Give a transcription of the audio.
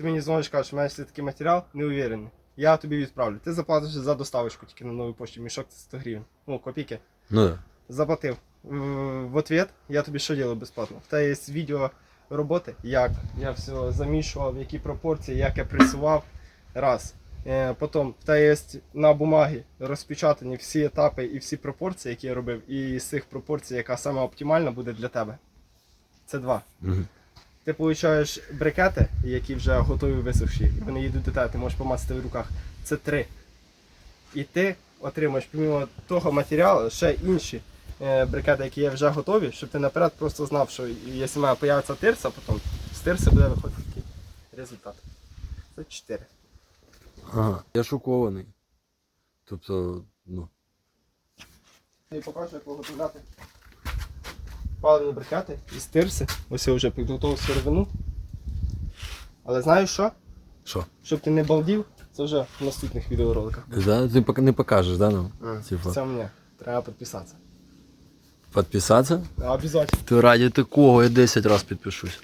ти мені дзвониш, кажеш, у мене є такий матеріал, не уверений. Я тобі відправлю. Ти заплатиш за доставочку тільки на новій пошті, мішок це 100 гривень. Ну, копійки. Ну да. Заплатив. В, ответ я тобі що ділив безплатно. В тебе є відео роботи, як я все замішував, які пропорції, як я пресував. Раз. Е, потім в тебе є на бумагі розпечатані всі етапи і всі пропорції, які я робив, і з цих пропорцій, яка саме оптимальна буде для тебе. Це два. Мгм. Ти получаєш брикети, які вже готові висохші, і вони їдуть до тебе, ти можеш помацати в руках. Це три. І ти отримаєш, помимо того матеріалу, ще інші е, брикети, які є вже готові, щоб ти наперед просто знав, що якщо мене появиться тирса, потім з тирси буде виходити такий результат. Це чотири. Ага. Я шокований. Тобто, ну. Я покажу, як виготовляти паливні брикети і стирси. Ось я вже підготував сировину. Але знаєш що? Що? Щоб ти не балдів, це вже в наступних відеороликах. Да? Ти не покажеш, да, нам? Типа. Це мені. Треба підписатися. Підписатися? Обов'язково. Ти раді такого, я 10 разів підпишусь.